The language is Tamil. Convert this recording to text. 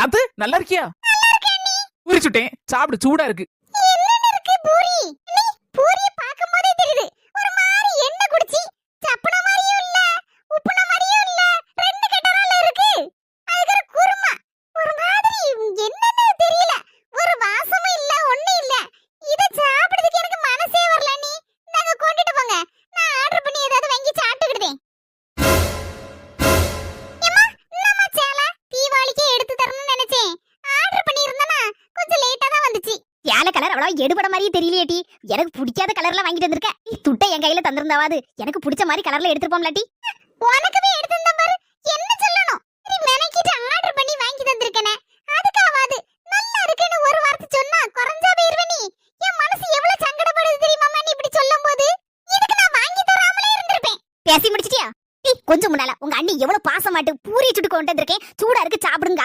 நாத்து நல்லா இருக்கியா? பூரி சுட்டேன் சாப்பிடு சூடா இருக்கு. சேலை கலர் அவ்வளவு எடுபட மாதிரியே தெரியலையே டி. எனக்கு பிடிக்காத கலர்ல வாங்கிட்டு வந்திருக்க. நீ துட்டை என் கையில தந்திருந்தாவது. எனக்கு பிடிச்ச மாதிரி கலர்ல எடுத்துருப்போம்ல டி. உனக்குமே எடுத்து பாரு. என்ன சொல்லணும்? நீ ஆர்டர் பண்ணி வாங்கி தந்திருக்கனே. அதுக்காவது. நல்லா இருக்குன்னு ஒரு வார்த்தை சொன்னா குறைஞ்சா போயிருவே நீ. என் மனசு எவ்வளவு சங்கடப்படுது தெரியுமா நீ இப்படி சொல்லும் போது இதுக்கு நான் வாங்கி தராமலே இருந்திருப்பேன். பேசி முடிச்சிட்டியா? டி கொஞ்சம் முன்னால உங்க அண்ணி எவ்வளவு பாசமாட்டு பூரி சுட்டு கொண்டு வந்திருக்கேன். சூடா இருக்கு சாப்பிடுங்க.